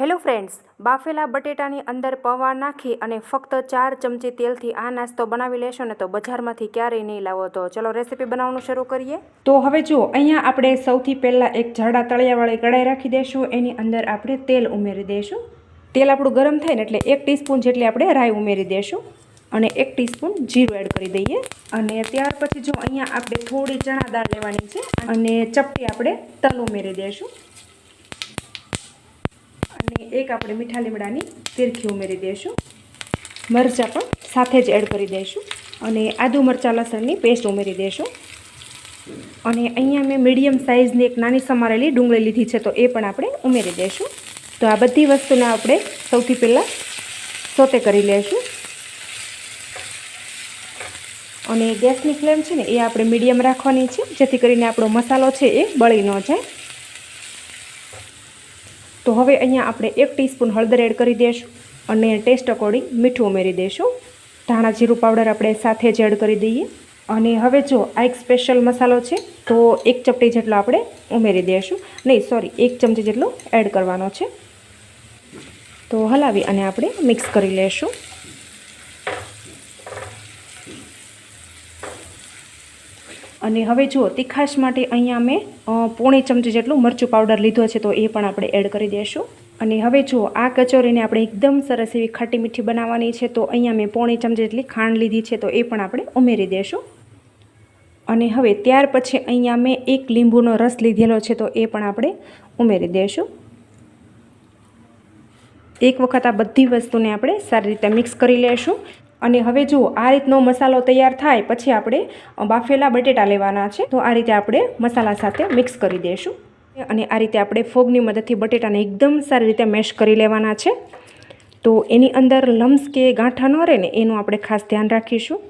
Hello friends, બાફેલા બટેટાની અંદર પૌવા નાખી અને ફક્ત ચાર ચમચી તેલથી આ નાસ્તો બનાવી લેશો ને તો બજારમાંથી ક્યારેય નહીં લાવો. તો ચલો રેસીપી બનાવવાનું શરૂ કરીએ. તો હવે જુઓ, અહીંયા આપણે સૌથી પહેલાં એક જાડા તળિયાવાળી કઢાઈ રાખી દઈશું એની અંદર આપણે તેલ ઉમેરી દઈશું તેલ આપણું ગરમ થાય ને એટલે એક ટીસ્પૂન જેટલી આપણે રાઈ ઉમેરી દઈશું અને એક ટીસ્પૂન જીરું એડ કરી દઈએ. અને ત્યાર પછી જો અહીંયા આપણે થોડી ચણા દાળ લેવાની છે અને ચપટી આપણે તલ ઉમેરી દઈશું એક આપણે મીઠા લીમડાની તીરખી ઉમેરી દઈશું. મરચાં પણ સાથે જ એડ કરી દઈશું અને આદુ મરચાં લસણની પેસ્ટ ઉમેરી દઈશું. અને અહીંયા મેં મીડિયમ સાઇઝની એક નાની સમારેલી ડુંગળી લીધી છે તો એ પણ આપણે ઉમેરી દઈશું. તો આ બધી વસ્તુને આપણે સૌથી પહેલાં સોતે કરી લઈશું. અને ગેસની ફ્લેમ છે ને એ આપણે મીડિયમ રાખવાની છે, જેથી કરીને આપણો મસાલો છે એ બળી ન જાય. તો હવે અહીંયા આપણે એક ટીસ્પૂન હળદર એડ કરી દઈશું અને ટેસ્ટ અકોર્ડિંગ મીઠું ઉમેરી દઈશું ધાણા જીરું પાવડર આપણે સાથે જ એડ કરી દઈએ. અને હવે જો આ એક સ્પેશિયલ મસાલો છે, તો એક ચપટી જેટલો આપણે ઉમેરી દઈશું નહીં સોરી એક ચમચી જેટલો એડ કરવાનો છે. તો હલાવી અને આપણે મિક્સ કરી લઈશું અને હવે જુઓ તીખાશ માટે અહીંયા મેં પોણી ચમચી જેટલું મરચું પાવડર લીધો છે, તો એ પણ આપણે એડ કરી દઈશું અને હવે જુઓ આ કચોરીને આપણે એકદમ સરસ એવી ખાટી મીઠી બનાવવાની છે, તો અહીંયા મેં પોણી ચમચી જેટલી ખાંડ લીધી છે, તો એ પણ આપણે ઉમેરી દઈશું અને હવે ત્યાર પછી અહીંયા મેં એક લીંબુનો રસ લીધેલો છે, તો એ પણ આપણે ઉમેરી દઈશું એક વખત આ બધી વસ્તુને આપણે સારી રીતે મિક્સ કરી લઈશું અને હવે જુઓ આ રીતનો મસાલો તૈયાર થાય, પછી આપણે બાફેલા બટેટા લેવાના છે. તો આ રીતે આપણે મસાલા સાથે મિક્સ કરી દઈશું. અને આ રીતે આપણે ફોગની મદદથી બટેટાને એકદમ સારી રીતે મેશ કરી લેવાના છે. તો એની અંદર લમ્સ કે ગાંઠા ન રહે ને, એનું આપણે ખાસ ધ્યાન રાખીશું.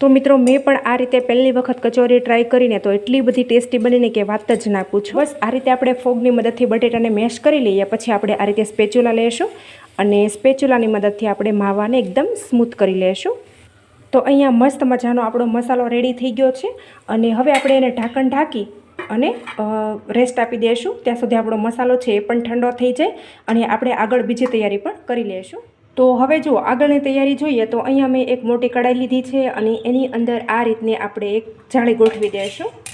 તો મિત્રો, મેં પણ આ રીતે પહેલી વખત કચોરી ટ્રાય કરીને તો એટલી બધી ટેસ્ટી બનીને કે વાત જ ના પૂછો. બસ, આ રીતે આપણે ફોગની મદદથી બટેટાને મેશ કરી લઈએ, પછી આપણે આ રીતે સ્પેચ્યુલા લઈશું. અને સ્પેચ્યુલાની મદદથી આપણે માવાને એકદમ સ્મૂથ કરી લઈશું તો અહીંયા મસ્ત મજાનો આપણો મસાલો રેડી થઈ ગયો છે અને હવે આપણે એને ઢાંકણ ઢાંકી અને રેસ્ટ આપી દઈશું ત્યાં સુધી આપણો મસાલો છે એ પણ ઠંડો થઈ જાય અને આપણે આગળ બીજી તૈયારી પણ કરી લઈશું તો હવે જો આગળની તૈયારી જોઈએ તો અહીંયા મેં એક મોટી કઢાઈ લીધી છે અને એની અંદર આ રીતને આપણે એક જાળી ગોઠવી દઈશું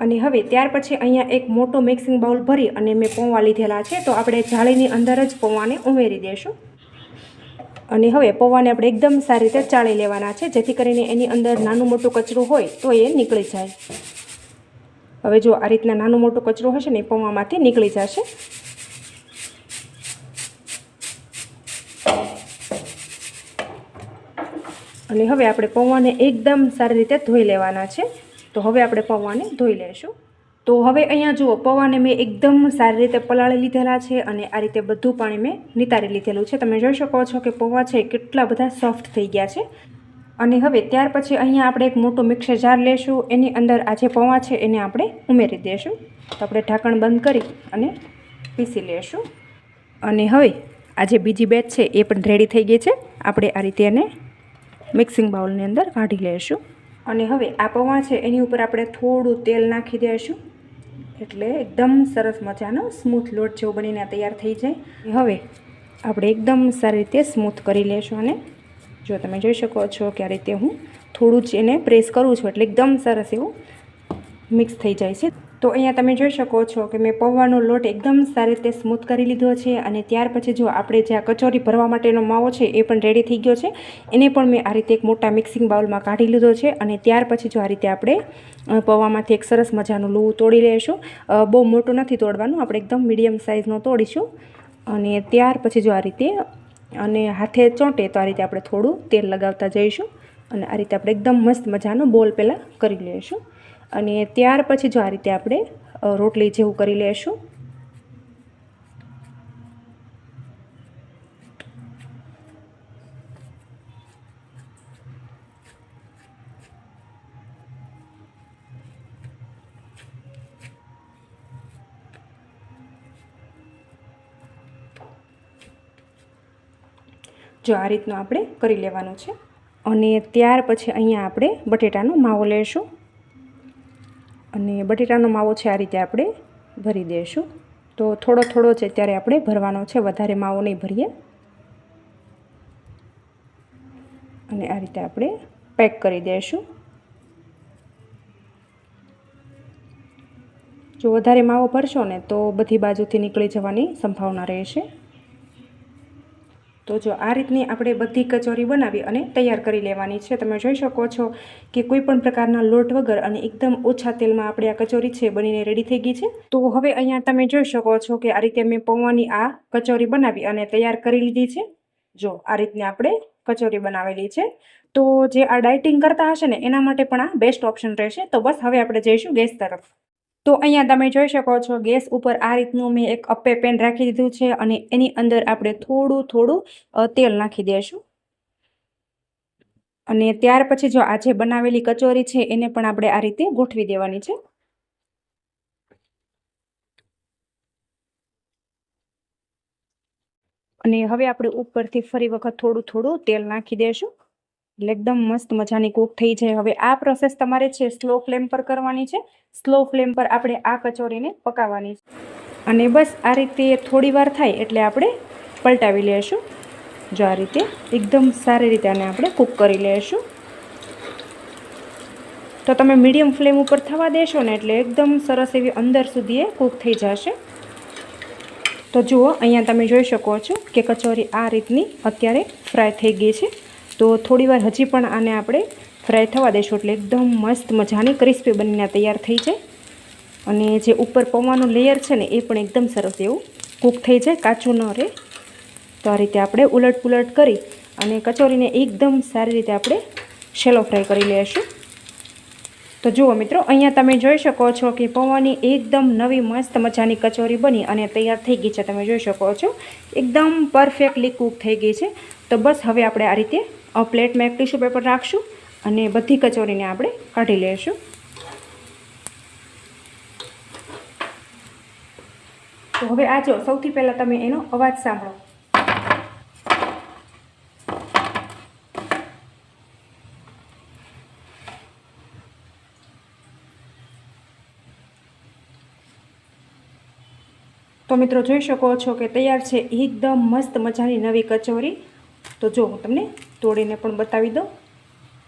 અને હવે ત્યાર પછી અહીંયા એક મોટો મિક્સિંગ બાઉલ ભરી અને મેં પૌવા લીધેલા છે, તો આપણે જાળીની અંદર જ પૌવાને ઉમેરી દઈશું અને હવે પૌવાને આપણે એકદમ સારી રીતે ચાળી લેવાના છે, જેથી કરીને એની અંદર નાનું મોટું કચરું હોય તો એ નીકળી જાય. હવે જો આ રીતના નાનું મોટું કચરું હશે ને એ પૌવામાંથી નીકળી જશે. અને હવે આપણે પૌવાને એકદમ સારી રીતે ધોઈ લેવાના છે. તો હવે આપણે પૌવાને ધોઈ લઈશું તો હવે અહીંયા જુઓ, પૌવાને મેં એકદમ સારી રીતે પલાળી લીધેલા છે અને આ રીતે બધું પાણી મેં નિતારી લીધેલું છે. તમે જોઈ શકો છો કે પૌવા છે કેટલા બધા સોફ્ટ થઈ ગયા છે. અને હવે ત્યાર પછી અહીંયા આપણે એક મોટું મિક્સર જાર લેશું. એની અંદર આ જે પૌવા છે એને આપણે ઉમેરી દઈશું તો આપણે ઢાંકણ બંધ કરી અને પીસી લેશું. અને હવે આ જે બીજી બેચ છે એ પણ રેડી થઈ ગઈ છે. આપણે આ રીતે એને મિક્સિંગ બાઉલની અંદર કાઢી લઈશું અને હવે આ પૌવા છે, એની ઉપર આપણે થોડું તેલ નાખી દઈશું. એટલે એકદમ સરસ મજાનો સ્મૂથ લોટ જેવો બનીને તૈયાર થઈ જાય. હવે આપણે એકદમ સારી રીતે સ્મૂથ કરી લઈશું અને જો તમે જોઈ શકો છો કે આ રીતે હું થોડું જ એને પ્રેસ કરું છું, એટલે એકદમ સરસ એવું મિક્સ થઈ જાય છે. તો અહીંયા તમે જોઈ શકો છો કે મેં પૌવાનો લોટ એકદમ સારી રીતે સ્મૂથ કરી લીધો છે અને ત્યાર પછી જો આપણે જે આ કચોરી ભરવા માટેનો માવો છે એ પણ રેડી થઈ ગયો છે. એને પણ મેં આ રીતે એક મોટા મિક્સિંગ બાઉલમાં કાઢી લીધો છે અને ત્યાર પછી જો આ રીતે આપણે પૌવામાંથી એક સરસ મજાનું લૂવું તોડી લઈશું. બહુ મોટું નથી તોડવાનું, આપણે એકદમ મીડિયમ સાઇઝનો તોડીશું. અને ત્યાર પછી જો આ રીતે, અને હાથે ચોંટે તો આ રીતે આપણે થોડું તેલ લગાવતા જઈશું અને આ રીતે આપણે એકદમ મસ્ત મજાનો બોલ પહેલાં કરી લઈશું. અને ત્યાર પછી જો આ રીતે આપણે રોટલી જેવું કરી લઈશું જો આ રીતનું આપણે કરી લેવાનું છે. અને ત્યાર પછી અહીંયા આપણે બટેટાનો માવો લઈશું અને બટેટાનો માવો છે આ રીતે આપણે ભરી દઈશું તો થોડો થોડો છે ત્યારે આપણે ભરવાનો છે, વધારે માવો નહીં ભરીએ. અને આ રીતે આપણે પેક કરી દઈશું જો વધારે માવો ભરશો ને તો બધી બાજુથી નીકળી જવાની સંભાવના રહેશે. તો જો આ રીતની આપણે બધી કચોરી બનાવી અને તૈયાર કરી લેવાની છે, તમે જોઈ શકો છો કે કોઈ પણ પ્રકારના લોટ વગર અને એકદમ ઓછા તેલમાં આપણે આ કચોરી છે બનીને રેડી થઈ ગઈ છે. તો હવે અહીંયા તમે જોઈ શકો છો કે આ રીતે મેં પૌવાની આ કચોરી બનાવી અને તૈયાર કરી લીધી છે. જો આ રીતની આપણે કચોરી બનાવેલી છે. તો જે આ ડાયટિંગ કરતા હશે ને, એના માટે પણ આ બેસ્ટ ઓપ્શન રહેશે. તો બસ હવે આપણે જઈશું ગેસ તરફ. તો અહીંયા તમે જોઈ શકો છો, ગેસ ઉપર આ રીતનું મેં એક અપ્પે પેન રાખી દીધું છે અને એની અંદર આપણે થોડું થોડું તેલ નાખી દઈશું અને ત્યાર પછી જો આ જે બનાવેલી કચોરી છે એને પણ આપણે આ રીતે ગોઠવી દેવાની છે. અને હવે આપણે ઉપરથી ફરી વખત થોડું થોડું તેલ નાખી દઈશું એટલે એકદમ મસ્ત મજાની કૂક થઈ જાય. હવે આ પ્રોસેસ તમારે છે સ્લો ફ્લેમ પર કરવાની છે. સ્લો ફ્લેમ પર આપણે આ કચોરીને પકાવવાની છે. અને બસ આ રીતે થોડી વાર થાય એટલે આપણે પલટાવી લેશું. જો આ રીતે એકદમ સારી રીતે આને આપણે કૂક કરી લેશું. તો તમે મીડિયમ ફ્લેમ ઉપર થવા દેશો ને એટલે એકદમ સરસ એવી અંદર સુધી એ કૂક થઈ જશે. તો જુઓ, અહીંયા તમે જોઈ શકો છો કે કચોરી આ રીતની અત્યારે ફ્રાય થઈ ગઈ છે. તો થોડીવાર હજી પણ આને આપણે ફ્રાય થવા દઈશું એટલે એકદમ મસ્ત મજાની ક્રિસ્પી બનીને તૈયાર થઈ જાય. અને જે ઉપર પૌવાનું લેયર છે ને એ પણ એકદમ સરસ એવું કૂક થઈ જાય, કાચું ન રહે. તો આ રીતે આપણે ઉલટ પુલટ કરી અને કચોરીને એકદમ સારી રીતે આપણે શેલો ફ્રાય કરી લઈશું તો જુઓ મિત્રો, અહીંયા તમે જોઈ શકો છો કે પૌવાની એકદમ નવી મસ્ત મજાની કચોરી બની અને તૈયાર થઈ ગઈ છે. તમે જોઈ શકો છો, એકદમ પરફેક્ટલી કૂક થઈ ગઈ છે. તો બસ હવે આપણે આ રીતે પ્લેટમાં એક ટીશ્યુ પેપર રાખશું અને બધી કચોરીને આપણે કાઢી લઈશું તો હવે આ જો, સૌથી પહેલાં તમે એનો અવાજ સાંભળો. તો મિત્રો જોઈ શકો છો કે તૈયાર છે એકદમ મસ્ત મજાની નવી કચોરી. તો જો હું તમને તોડીને પણ બતાવી દઉં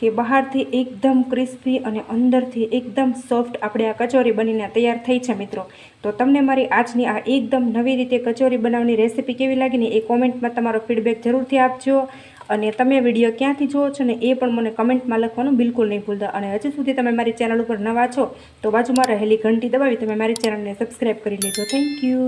કે બહારથી એકદમ ક્રિસ્પી અને અંદરથી એકદમ સોફ્ટ આપણે આ કચોરી બનીને તૈયાર થઈ છે મિત્રો. તો તમને મારી આજની આ એકદમ નવી રીતે કચોરી બનાવવાની રેસીપી કેવી લાગીને એ કોમેન્ટમાં તમારો ફીડબેક જરૂરથી આપજો. અને તમે વીડિયો ક્યાંથી જુઓ છો ને એ પણ મને કમેન્ટમાં લખવાનું બિલકુલ નહીં ભૂલતા. અને હજુ સુધી તમે મારી ચેનલ ઉપર નવા છો તો બાજુમાં રહેલી ઘંટી દબાવી તમે મારી ચેનલને સબસ્ક્રાઈબ કરી લેજો. Thank you.